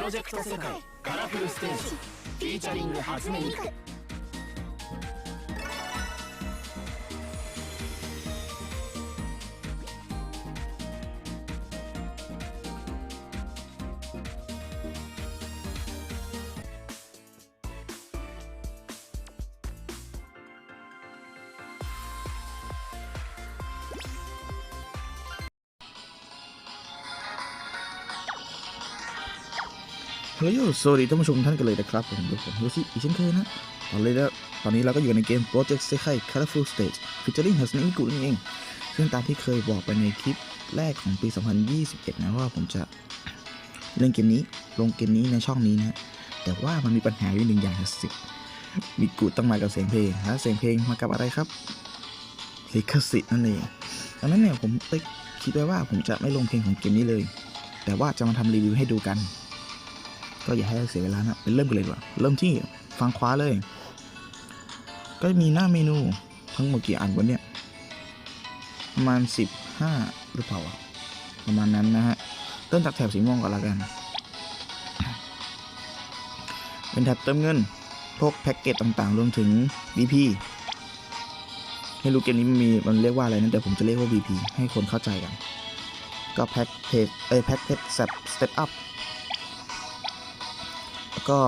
プロジェクト世界カラフルステージフィーチャリング初音ミク。 ฮัลโหลสวัสดีท่านผู้ชมท่านกันเลยนะครับ ผมยู่ผมโยชิอีกเช่นเคยนะ ตอนนี้แล้วตอนนี้เราก็อยู่ในเกม Project Sekai Colorful Stage featuring Hatsune Miku นั่นเอง ซึ่งตามที่เคยบอกไปในคลิปแรกของปี 2021 นะว่าผมจะเล่นเกมนี้ลงเกมนี้ในช่องนี้นะ แต่ว่ามันมีปัญหาอยู่หนึ่งอย่างสิมิกุต้องมากับเสียงเพลงแล้วเสียงเพลงมากับอะไรครับลิขสิทธิ์นั่นเองดังนั้นเนี่ยผมคิดไว้ว่าผมจะไม่ลงเพลงของเกมนี้เลย แต่ว่าจะมาทำรีวิวให้ดูกัน ก็อย่าให้เสียเวลานะไปเริ่มกันเลยดีกว่าเริ่มที่ฟังคว้าเลย ก็มีหน้าเมนูทั้งหมดกี่อันวันเนี้ยประมาณ 15 หรือเปล่าประมาณนั้นนะฮะเริ่มจากแถบสีม่วงก่อนละกัน เป็นแถบเติมเงิน พวกแพ็กเกจต่างๆ รวมถึง BP ไม่รู้เกมนี้มันมีมันเรียกว่าอะไรนะแต่ผมจะเรียกว่า BP ให้คนเข้าใจกัน ก็แพ็กเพจเอ้ยแพ็กเพจแสเตปอัพ แล้วก็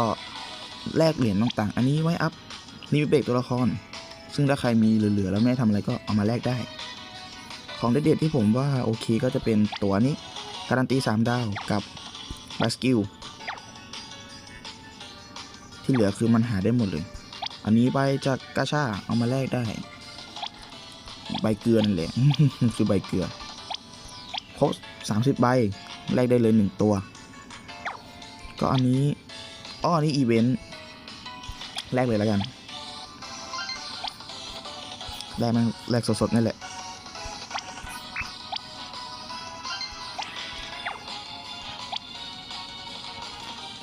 แลกเหรียญต่างๆ อันนี้ไว้อัพนี่มีเบรกตัวละคร ซึ่งถ้าใครมีเหลือๆแล้วไม่ทำอะไรก็เอามาแลกได้ ของเด็ดๆที่ผมว่าโอเคก็จะเป็นตัวนี้การันตี 3 ดาวกับบาสกิลที่เหลือคือมันหาได้หมดเลย อันนี้ใบจากกาชาเอามาแลกได้ ใบเกลือนั่นแหละ คือใบเกลือ ครบ 30 ใบ แลกได้เลย 1 ตัว ก็อันนี้ อ้อนี่อีเวนต์แรกเลยแล้วกันแรกมันแรกสดๆนั่แหละ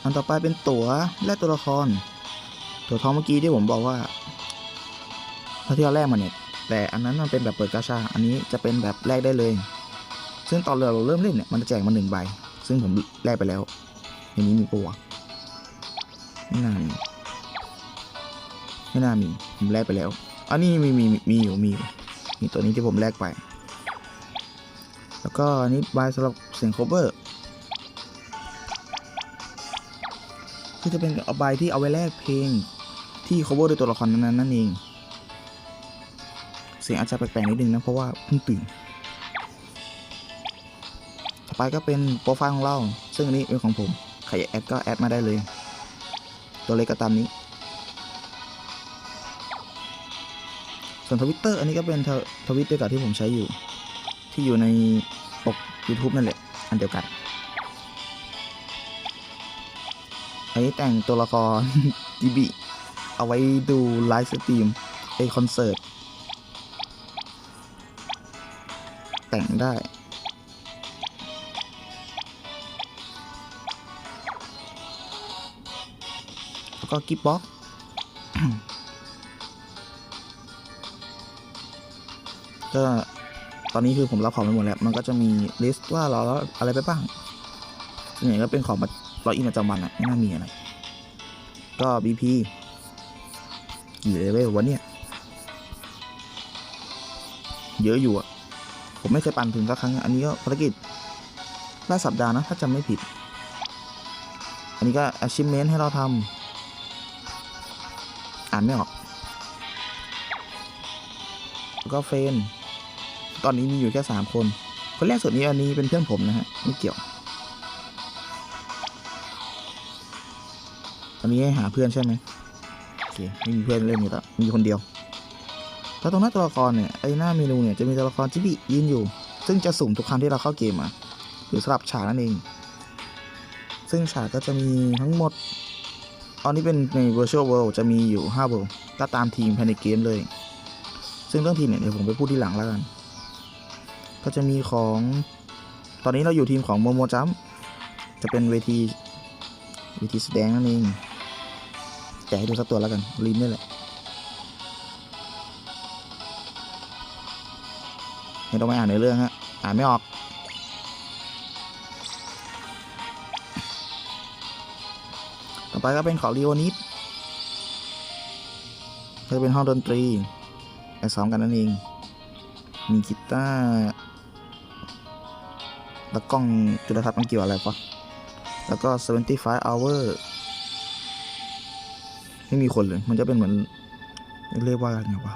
อันต่อไปเป็นตั๋วแลกตัวละคร ตั๋วทองเมื่อกี้ที่ผมบอกว่าเท่าที่เราแรกมาเนี่ย แต่อันนั้นมันเป็นแบบเปิดกาชา อันนี้จะเป็นแบบแลกได้เลย ซึ่งตอนเราเริ่มเล่นเนี่ยมันจะแจกมาหนึ่งใบ ซึ่งผมแลกไปแล้วในนี้มีปะวะ ไม่น่ามี ไม่น่ามี ผมแลกไปแล้ว อันนี้มีมีมีอยู่มีอยู่มีตัวนี้ที่ผมแลกไป แล้วก็อันนี้บายสำหรับเสียงโคเวอร์คือจะเป็นเอาใบที่เอาไว้แลกเพลงที่ cover โดยตัวละครนั้นนั่นเอง เสียงอาจจะแปลกๆนิดนึงนะ เพราะว่าเพิ่งตื่น ต่อไปก็เป็นโปรไฟล์ของเรา ซึ่งอันนี้เป็นของผม ใครอยากแอดก็แอดมาได้เลย ตัวเล็กก็ตามนี้ ส่วนทวิตเตอร์อันนี้ก็เป็นทวิตเดียวกับที่ผมใช้อยู่ ที่อยู่ในปก YouTube นั่นแหละ อันเดียวกัน อันนี้แต่งตัวละครจิบิเอาไว้ดูไลฟ์สตรีมไอคอนเสิร์ต แต่งได้ แล้วก็กิฟบ็อกก็ตอนนี้คือผมรับของไปหมดแล้ว มันก็จะมีลิสต์ว่าเราแล้วอะไรไปบ้างส่วนใหญ่ก็เป็นของมาล็อกอินประจำวันอะไม่น่ามีอะไร ก็ BP กี่เลเวลวะเนี่ย เยอะอยู่อะผมไม่เคยปั่นถึงสักครั้ง อันนี้ก็ภารกิจราสัปดาห์นะ ถ้าจำไม่ผิด อันนี้ก็ achievement ให้เราทำานไม่ออกแล้วก็เฟน ตอนนี้มีอยู่แค่สามคน คนแรกสุดนี้อันนี้เป็นเพื่อนผมนะฮะไม่เกี่ยวอันนี้ให้หาเพื่อนใช่ไหมโอเคไม่มีเพื่อนเล่นอยู่แล้วมีคนเดียว แล้วตรงหน้าตัวละครเนี่ยไอ้หน้าเมนูเนี่ยจะมีตัวละครจิบิยืนอยู่ ซึ่งจะสุ่มทุกครั้งที่เราเข้าเกมมาหรือสลับฉากนั่นเอง ซึ่งฉากก็จะมีทั้งหมด อันนี้เป็นใน Virtual World จะมีอยู่ 5 World ก็ตามทีมภายในเกมเลย ซึ่งเรื่องทีมเนี่ยเดี๋ยวผมไปพูดที่หลังแล้วกัน ก็จะมีของ ตอนนี้เราอยู่ทีมของโมโมจัมจะเป็นเวที เวทีแสดงนั่นเองแกะให้ดูสักตัวแล้วกันลินนี่แหละไม่ต้องไปอ่านในเรื่องฮะ อ่านไม่ออก อไปก็เป็นของลีโอนิดก็จะเป็นห้องดนตรีไปซ้อมกันนั่นเอง มีกีตาร์แล้วกล้องจุลทรรศน์มันเกี่ยวอะไรปะแล้วก็ 75 hour ไม่มีคนเลย มันจะเป็นเหมือน เรียกว่าไงวะ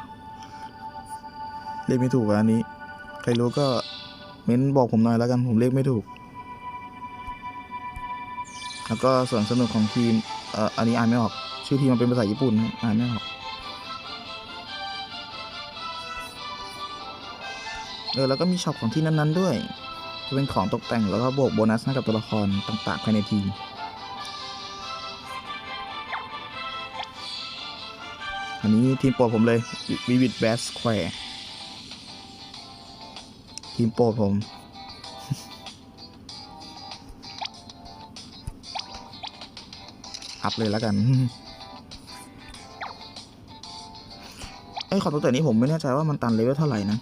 เรียกไม่ถูกอะอันนี้ ใครรู้ก็เม้นบอกผมหน่อยแล้วกัน ผมเรียกไม่ถูก แล้วก็ส่วนสนุกของทีมเอ่ออันนี้อ่านไม่ออก ชื่อทีมมันเป็นภาษาญี่ปุ่นนะอ่านไม่ออกเออแล้วก็มีช็อปของที่นั้น ๆ ด้วย จะเป็นของตกแต่งแล้วก็บวกโบนัสให้กับตัวละครต่างๆภายในทีมอันนี้ทีมโปรดผมเลยวิวิดแบสแควร์ทีมโปรดผม อัพเลยแล้วกันไอ้ยขอตัวแต่นี้ผมไม่แน่ใจว่ามันตันเลเวลเท่าไหร่นะ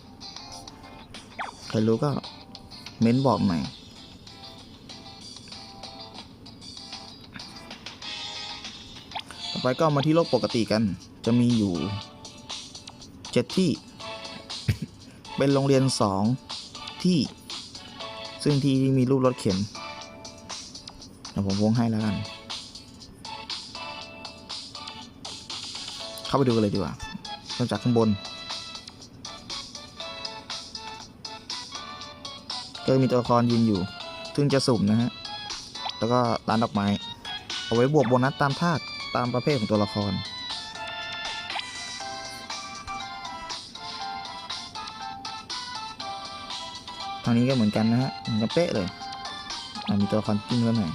ใครรู้ก็เม้นบอกหน่อยต่อไปก็มาที่โลกปกติกัน จะมีอยู่เจ็ดที่ เป็นโรงเรียนสองที่ ซึ่งที่ที่มีรูปรถเข็นเดี๋ยวผมวงให้แล้วกัน เข้าไปดูกันเลยดีกว่าเริ่มจากข้างบน ก็จะมีตัวละครยืนอยู่ ซึ่งจะสุ่มนะฮะ แล้วก็ร้านดอกไม้ เอาไว้บวกโบนัสตามธาตุตามประเภทของตัวละคร ทางนี้ก็เหมือนกันนะฮะเหมือนกันเป๊ะเลยมีตัวละครจิ้งแล้วหน่อย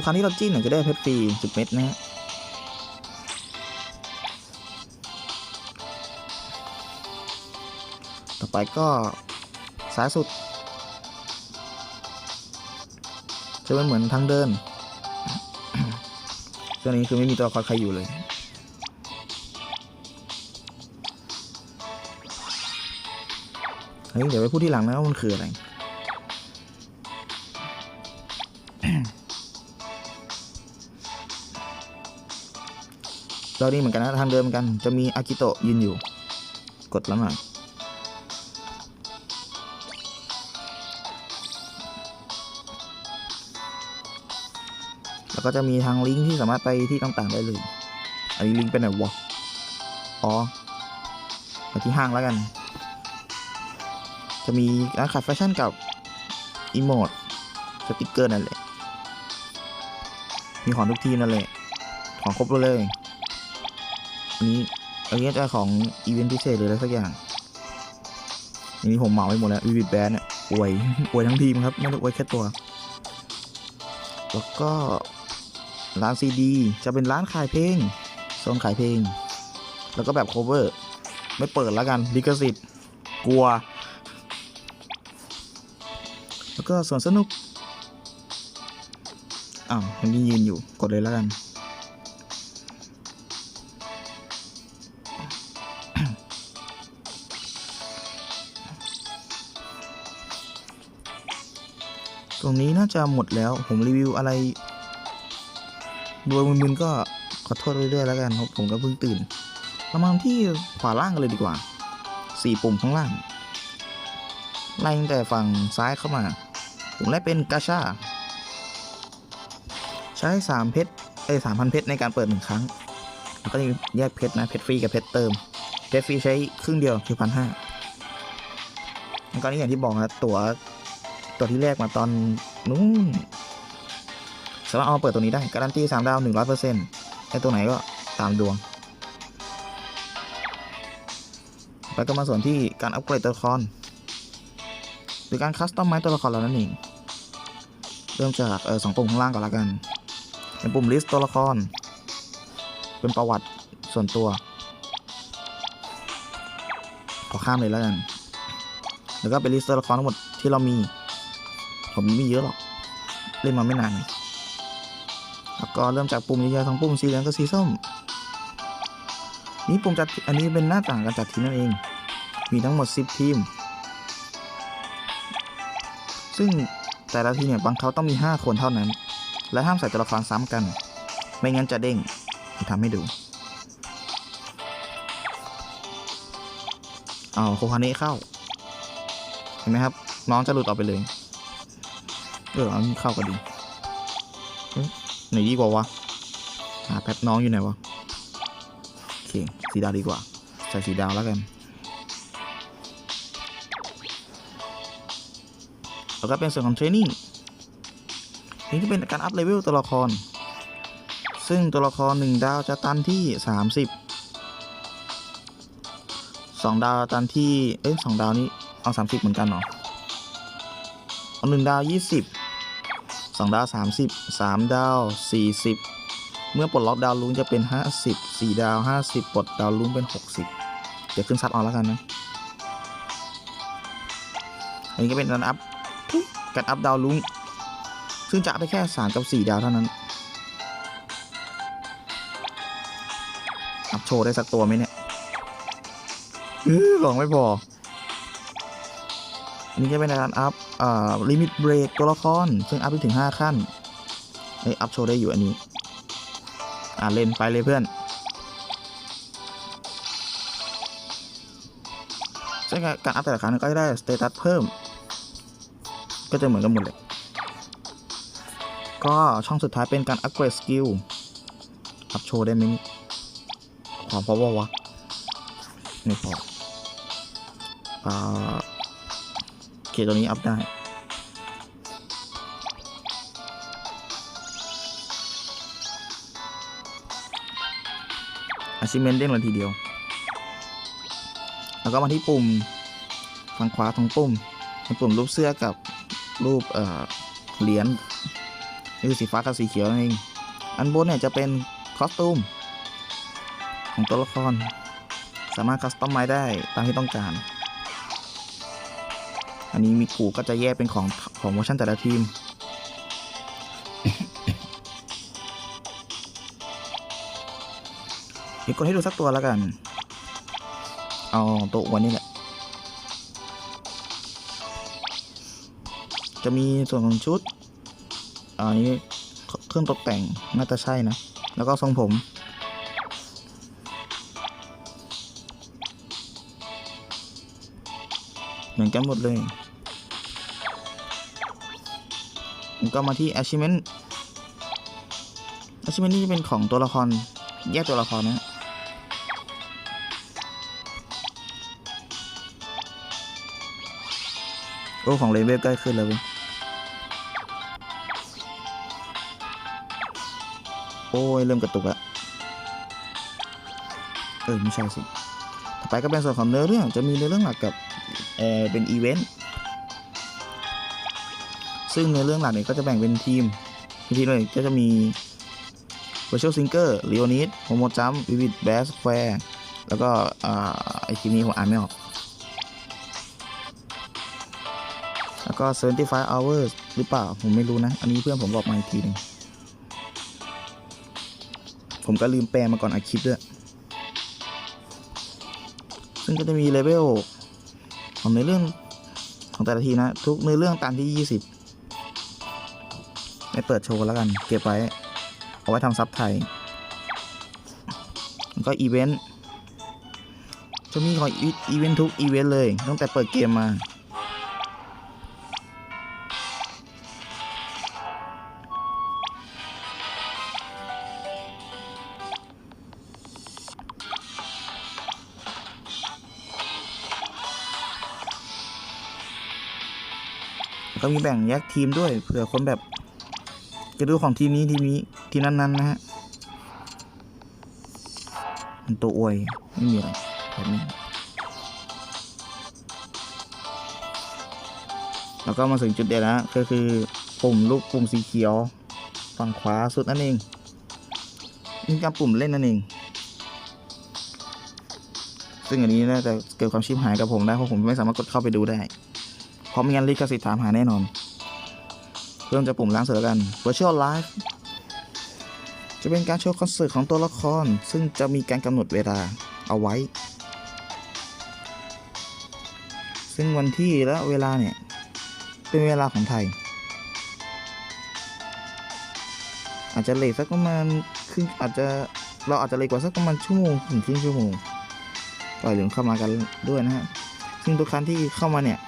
ทุกครั้งที่เราจิ้นเนี่ยจะได้เพชรฟรี10เม็ดนะฮะต่อไปก็ซ้ายสุด จะเป็นเหมือนทางเดินช่วงนี้คือไม่มีตัวละครใครอยู่เลยเฮ้ยเดี๋ยวไปพูดที่หลังนะว่ามันคืออะไร เรานี่เหมือนกันนะทางเดินเหมือนกัน จะมีอากิโตะยืนอยู่ กดแล้วหน่อยแล้วก็จะมีทางลิงก์ที่สามารถไปที่ต่างๆได้เลย อันนี้ลิงก์ไปไหนวะ อ๋อไปที่ห้างแล้วกัน จะมีร้านขายแฟชั่นกับอีโมดสติกเกอร์นั่นแหละ มีของทุกทีนั่นแหละ ของครบเลย นนี้อันนี้จะของอีเวนต์พิเศษเลยอะไรสักอย่างอันนี้ผมเหมาไปหมดแล้ววิวิดแบนเนี่ยอวยอวยทั้งทีมครับ ไม่ได้อวยแค่ตัว แล้วก็ร้านซีดี จะเป็นร้านขายเพลงโซนขายเพลง แล้วก็แบบ cover ไม่เปิดแล้วกันลิขสิทธิ์กลัว แล้วก็สวนสนุกอ้าวมันยืนอยู่กดเลยแล้วกัน ตรงนี้น่าจะหมดแล้วผมรีวิวอะไรโดยมึนๆก็ขอโทษเรื่อยๆแล้วกันเพราะผมก็เพิ่งตื่นเรามาที่ขวาล่างกันเลยดีกว่าสี่ปุ่มข้างล่างไล่ตั้งแต่ฝั่งซ้ายเข้ามา ปุ่มแรกเป็นกาชา ใช้สามเพชรเอ้สามพันเพชรในการเปิดหนึ่งครั้ง แล้วก็จะแยกเพชรนะ เพชรฟรีกับเพชรเติม เพชรฟรีใช้ครึ่งเดียวคือพันห้าแล้วก็นี่อย่างที่บอกนะตั๋ว ตัวที่แรกมาตอนนู้นสามารถเอามาเปิดตัวนี้ได้การันตีสามดาวหนึ่งร้อยเปอร์เซ็นต์ไอตัวไหนก็ตามดวง ไปก็มาส่วนที่การอัปเกรดตัวละครหรือการคัสตอมไม้ตัวละครเรานั่นเอง เริ่มจากเออสองปุ่มข้างล่างก่อนละกัน เป็นปุ่มลิสต์ตัวละคร เป็นประวัติส่วนตัว ขอข้ามเลยแล้วกัน แล้วก็เป็นลิสต์ตัวละครทั้งหมดที่เรามี ผมมีไม่เยอะหรอก เล่นมาไม่นานแล้วก็เริ่มจากปุ่มใหญ่ๆทั้งปุ่มสีเหลืองกับสีส้ม นี่ปุ่มจัดอันนี้เป็นหน้าต่างการจัดทีมนั่นเอง มีทั้งหมด 10 ทีม ซึ่งแต่ละทีเนี่ยบางเขาต้องมี 5 คนเท่านั้น และห้ามใส่ตัวละครซ้ำกัน ไม่งั้นจะเด้งทำให้ดูเอาโคฮาเนะเข้า เห็นไหมครับ น้องจะหลุดออกไปเลย เออเอานี่เข้าก็ดีเอ๊ะไหนดีกว่าวะหาแพทน้องอยู่ไหนวะโอเคสีดาวดีกว่า ใส่สีดาวแล้วกันแล้วก็เป็นส่วนของเทรนนิ่งนี่จะเป็นการอัพเลเวลตัวละคร ซึ่งตัวละคร 1 ดาวจะตันที่ 30 2 ดาวตันที่ เอ้ยสองดาวนี้ เอา 30 เหมือนกันเหรอเอา1ดาว 20 2 ดาว 30 3 ดาว 40 เมื่อปลดล็อกดาวลุ้งจะเป็น 50 4 ดาว 50 ปลดดาวลุ้งเป็น 60 เดี๋ยวขึ้นซัดเอาแล้วกันนะ อันนี้ก็เป็นการอัพการอัพดาวลุ้ง ซึ่งจะได้แค่ 3 กับ 4 ดาวเท่านั้น อัพโชว์ได้สักตัวไหมเนี่ยเออของไม่พอ อันนี้จะเป็นการอัพอ่าลิมิตเบรกตัวละครซึ่งอัพไปถึง 5 ขั้นเฮ้ยอัพโชว์ได้อยู่อันนี้ อ่าเล่นไปเลยเพื่อนซึ่งการอัพแต่ละครั้งก็จะได้สเตตัสเพิ่ม ก็จะเหมือนกันหมดเลย ก็ช่องสุดท้ายเป็นการอัปเกรดสกิล อัพโชว์ได้ไหมนี่ขอพอว่าวะ ไม่พออ่า ตัวนี้อัพได้ อาชิเมนเด้งเลยทีเดียว แล้วก็มาที่ปุ่มฝั่งขวาของปุ่มเป็นปุ่มรูปเสื้อกับรูปเอ่อเหรียญนี่คือสีฟ้ากับสีเขียวนั่นเอง อันบนเนี่ยจะเป็นคอสตูมของตัวละคร สามารถคัสตอมไมได้ตามที่ต้องการ อันนี้มีกูก็จะแยกเป็นของของเวอร์ชันแต่ละทีม เดี๋ยวกดให้ดูสักตัวแล้วกัน เอาตัวอ้วนนี่แหละ จะมีส่วนของชุด อันนี้เครื่องตกแต่งน่าจะใช่นะ แล้วก็ทรงผม มือนกันหมดเลยแล้วก็มาที่ achievement achievement นี่จะเป็นของตัวละคร แยกตัวละครนะโอ้ของเลเวลใกล้ขึ้นแล้วเว้ยโอ้ยเริ่มกระตุกอะเออไม่ใช่สิ ต่อไปก็เป็นส่วนของเนื้อเรื่อง จะมีเนื้อเรื่องหลักกับ เอเป็นอีเวนต์ซึ่งเนื้อเรื่องหลักเนี่ยก็จะแบ่งเป็นทีมทีมเลยก็จะมี Virtual Singer Leonid Momo Jump Vivid Bass Square แล้วก็อ่าไอทีมนี้ผมอ่านไม่ออก แล้วก็ 75 hours หรือเปล่า ผมไม่รู้นะ อันนี้เพื่อนผมบอกมาอีกทีหนึง ผมก็ลืมแปลมาก่อนอัดคลิปด้วย ซึ่งก็จะมีเลเวล ของในอเรื่องของแต่ละทีนะ ทุกเนื้อเรื่องตามที่ 20 ไม่เปิดโชว์แล้วกัน เก็บไว้ เอาไว้ทำซับไทยแล้วก็อีเวนต์จะมีของอีเวนต์ทุกอีเวนต์เลยตั้งแต่เปิดเกมมา มีแบ่งแยกทีมด้วยเผื่อคนแบบจะดูของทีมนี้ทีมนี้ทีมนั้นๆนะฮะมันตัวอวยไม่มีอะไรแบบนี้แล้วก็มาถึงจุดเด่นแล้วก็คือปุ่มลูกปุ่มสีเขียวฝั่งขวาสุดนั่นเองนี่การปุ่มเล่นนั่นเอง ซึ่งอันนี้น่าจะเกิดความชิบหายกับผมได้เพราะผมไม่สามารถกดเข้าไปดูได้ เพราะไม่งั้นลิขสิทธิ์ถามหาแน่นอน เริ่มจากปุ่มล้างเสร็จแล้วกัน Virtual Live จะเป็นการโชว์คอนเสิร์ตของตัวละคร ซึ่งจะมีการกำหนดเวลาเอาไว้ ซึ่งวันที่และเวลาเนี่ย เป็นเวลาของไทย อาจจะเลทสักประมาณครึ่งอาจจะเราอาจจะเลทกว่าสักประมาณชั่วโมงถึงครึ่งชั่วโมงก็อย่าลืมเข้ามากันด้วยนะฮะ ซึ่งทุกครั้งที่เข้ามาเนี่ย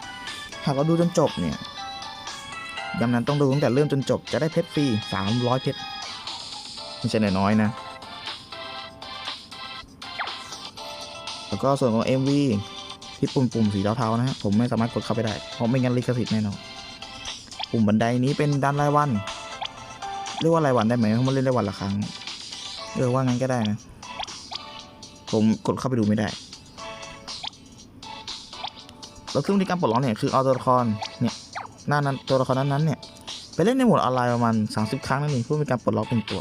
หากเราดูจนจบเนี่ยย้ำนั้นต้องดูตั้งแต่เริ่มจนจบจะได้เพชรฟรี300 เพชรไม่ใช่น้อยๆนะ แล้วก็ส่วนของ MV ที่ปุ่มปุ่มๆสีเทาๆนะฮะผมไม่สามารถกดเข้าไปได้ เพราะไม่งั้นลิขสิทธิ์แน่นอนปุ่มบันไดนี้เป็นด้านรายวัน เรียกว่ารายวันได้ไหมเพราะมันเล่นได้วันละครั้งเออว่างั้นก็ได้นะ ผมกดเข้าไปดูไม่ได้ แล้วซึ่งวิธีการปลดล็อกเนี่ยคือเอาตัวละครเนี่ยหน้านั้นตัวละครนั้นๆเนี่ยไปเล่นในโหมดออนไลน์ประมาณ 30 ครั้งนั่นเองเพื่อเป็นการปลดล็อกเป็นตัว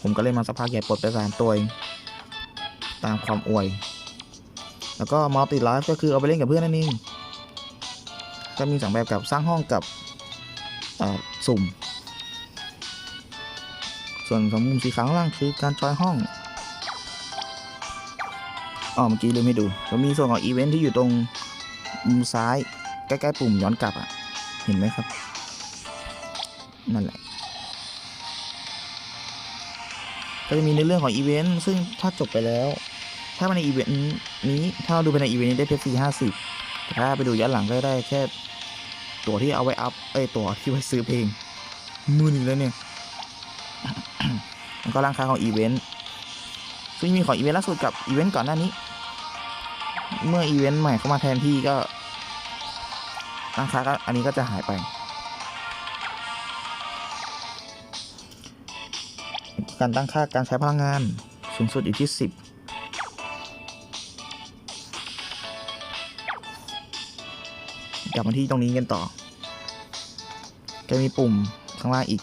ผมก็เล่นมาสักพักใหญ่ปลดไปสามตัวเองตามความอวย แล้วก็มัลติไลฟ์ก็คือเอาไปเล่นกับเพื่อนนั่นเองก็มีสองแบบกับสร้างห้องกับสุ่ม ส่วนสองมุมสีขาวข้างล่างคือการจอยห้องอ๋อเมื่อกี้ลืมให้ดูแล้วมีส่วนของอีเวนท์ที่อยู่ตรง มุมซ้าย ใกล้ๆปุ่มย้อนกลับอะ เห็นไหมครับ นั่นแหละ ก็จะมีในเรื่องของอีเวนต์ ซึ่งถ้าจบไปแล้ว ถ้ามาในอีเวนต์นี้ ถ้าเราดูไปในอีเวนต์นี้ได้เพชรฟรีห้าสิบแต่ถ้าไปดูย้อนหลังก็ได้แค่ ตัวที่เอาไว้อัพ เอ้ย ตัวที่ไว้ซื้อเพลงมืนึ่งแล้วเนี่ยแล้วก็ร่างค้าของอีเวนต์ซึ่งมีของอีเวนต์ล่าสุดกับอีเวนต์ก่อนหน้านี้ เมื่ออีเวนต์ใหม่เข้ามาแทนที่ก็ร้านค้าก็อันนี้ก็จะหายไป การตั้งค่าการใช้พลังงานสูงสุดอยู่ที่ 10กลับมาที่ตรงนี้กันต่อ จะมีปุ่มข้างล่างอีก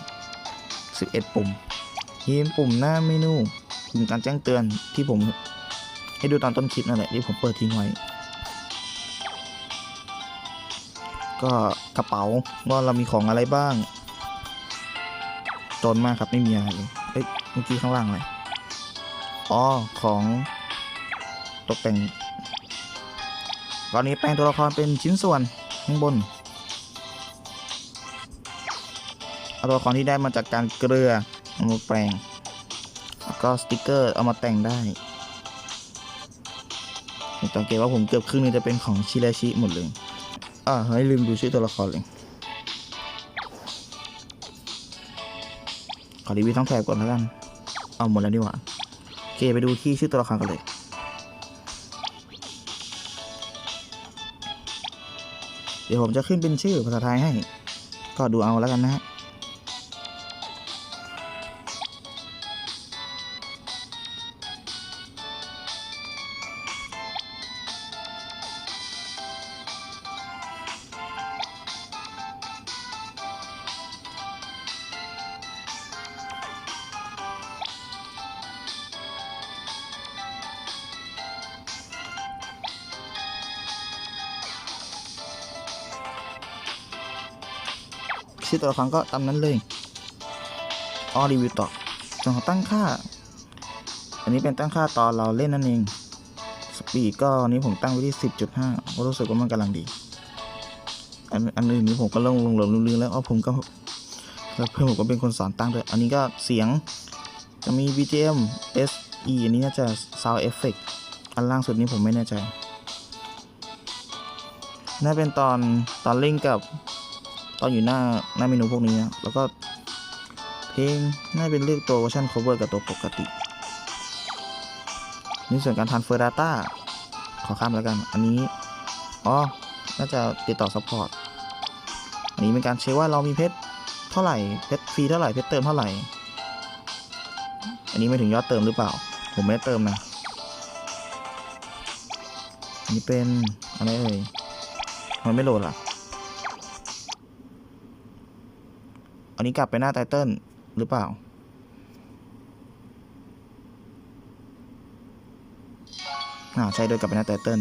11 ปุ่มทีมปุ่มหน้าเมนูปุ่มการแจ้งเตือนที่ผม ให้ดูตอนต้นคลิปนั่นแหละที่ผมเปิดทิ้งไว้ ก็กระเป๋าว่าเรามีของอะไรบ้างจนมากครับไม่มีอะไรเลยเอ้ยเมื่อกี้ข้างล่างอะไรอ๋อของตกแต่งตอนนี้แปลงตัวละครเป็นชิ้นส่วนข้างบนเอาตัวละครที่ได้มาจากการเกลือเอามาแปลงแล้วก็สติกเกอร์เอามาแต่งได้ สังเกตว่าผมเกือบครึ่งหนึงจะเป็นของชิราชิหมดเลยอ่าเฮ้ยลืมดูชื่อตัวละครเลยขอรีวิวทั้งแถบก่อนแล้วกัน เอาหมดแล้วดีกว่าโอเคไปดูที่ชื่อตัวละครกันเลย เดี๋ยวผมจะขึ้นเป็นชื่อภาษาไทยให้ ก็ดูเอาแล้วกันนะฮะ ตัวละครก็ตามนั้นเลยออรีวิวต่อส่วนของตั้งค่า อันนี้เป็นตั้งค่าตอนเราเล่นนั่นเองสปีดก็อันนี้ผมตั้งไว้ที่ 10.5เพราะรู้สึกว่ามันกำลังดีอันอันอื่นนี้ผมก็ลงลงหลงลืมแล้วอ๋อผมก็แล้วเพื่อนผมก็เป็นคนสอนตั้งด้วย อันนี้ก็เสียงจะมี BGM SE อันนี้น่าจะ Sound Effect อันล่างสุดนี้ผมไม่แน่ใจน่าเป็นตอนตอนเล่นกับ ตอนอยู่หน้าหน้าเมนูพวกนี้นะ แล้วก็เพลงน่าเป็นเลือกตัวเวอร์ชัน cover กับตัวปกติในส่วนการ transfer data ขอข้ามแล้วกัน อันนี้ อ๋อ น่าจะติดต่อ support อันนี้เป็นการเช็คว่าเรามีเพชรเท่าไหร่ เพชรฟรีเท่าไหร่ เพชรเติมเท่าไหร่ อันนี้ไม่ถึงยอดเติมหรือเปล่า ผมไม่ได้เติมนะ อันนี้เป็นอะไรเอ่ยมันไม่โหลดล่ะ นนี้กลับไปหน้าไตเติลหรือเปล่า อ่า ใช่ด้วยกลับไปหน้าไตเติล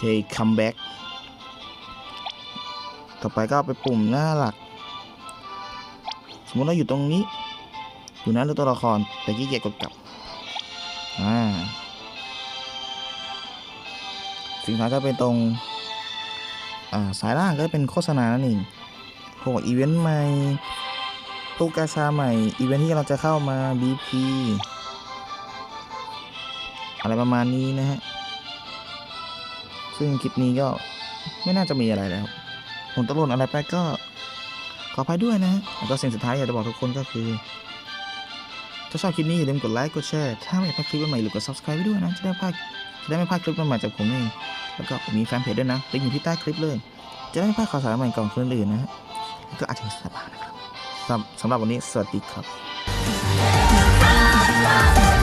เคคัมแบ็กต่อไปก็ไปปุ่มหน้าหลัก สมมติเราอยู่ตรงนี้ อยู่หน้ารูปตัวละครแต่ขี้เกียจกดกลับ อ่า สิ่งท้ายก็เป็นตรง อ่า สายล่างก็เป็นโฆษณานั่นเองพวกอีเวนต์ใหม่ตู้กาชาใหม่ อีเวนต์ที่เราจะเข้ามา BP อะไรประมาณนี้นะฮะ ซึ่งคลิปนี้ก็ไม่น่าจะมีอะไรแล้ว ผมตกลนอะไรไปก็ขออภัยด้วยนะแล้วก็สิ่งสุดท้ายอยากจะบอกทุกคนก็คือ ถ้าชอบคลิปนี้อย่าลืมกดไลค์กดแชร์ ถ้าไม่อยากพลาดคลิปใหม่ๆหรือกด subscribe ไว้ด้วยนะ จะได้พลาดจะได้ไม่พลาดคลิปใหม่ๆจากผมเองแล้วก็มีแฟนเพจด้วยนะลิงก์อยู่ที่ใต้คลิปเลย จะได้ไม่พลาดข่าวสารใหม่ก่อนคนอื่นนะฮะแล้วก็อาจจะมีสาระนะครับสำสำหรับวันนี้สวัสดีครับ